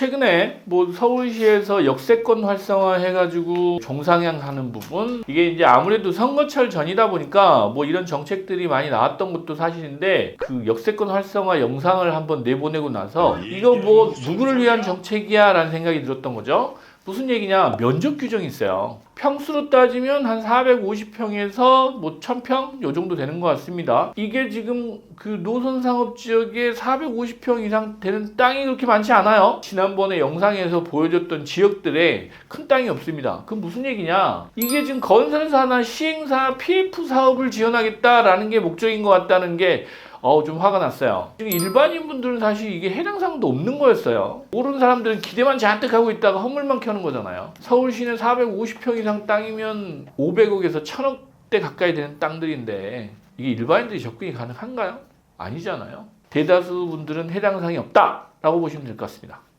최근에 뭐 서울시에서 역세권 활성화 해가지고 정상향 하는 부분 이게 이제 아무래도 선거철 전이다 보니까 뭐 이런 정책들이 많이 나왔던 것도 사실인데 그 역세권 활성화 영상을 한번 내보내고 나서 이거 뭐 누구를 위한 정책이야 라는 생각이 들었던 거죠. 무슨 얘기냐 면적 규정이 있어요. 평수로 따지면 한 450평에서 뭐 1000평 요 정도 되는 것 같습니다. 이게 지금 그 노선 상업 지역에 450평 이상 되는 땅이 그렇게 많지 않아요. 지난번에 영상에서 보여줬던 지역들에 큰 땅이 없습니다. 그럼 무슨 얘기냐? 이게 지금 건설사나 시행사 PF 사업을 지원하겠다라는 게 목적인 것 같다는 게 어우 좀 화가 났어요. 지금 일반인 분들은 사실 이게 해당 사항도 없는 거였어요. 모르는 사람들은 기대만 잔뜩 하고 있다가 허물만 켜는 거잖아요. 서울시는 450평 이상 땅이면 500억에서 1000억대 가까이 되는 땅들인데 이게 일반인들이 접근이 가능한가요? 아니잖아요. 대다수 분들은 해당 사항이 없다라고 보시면 될 것 같습니다.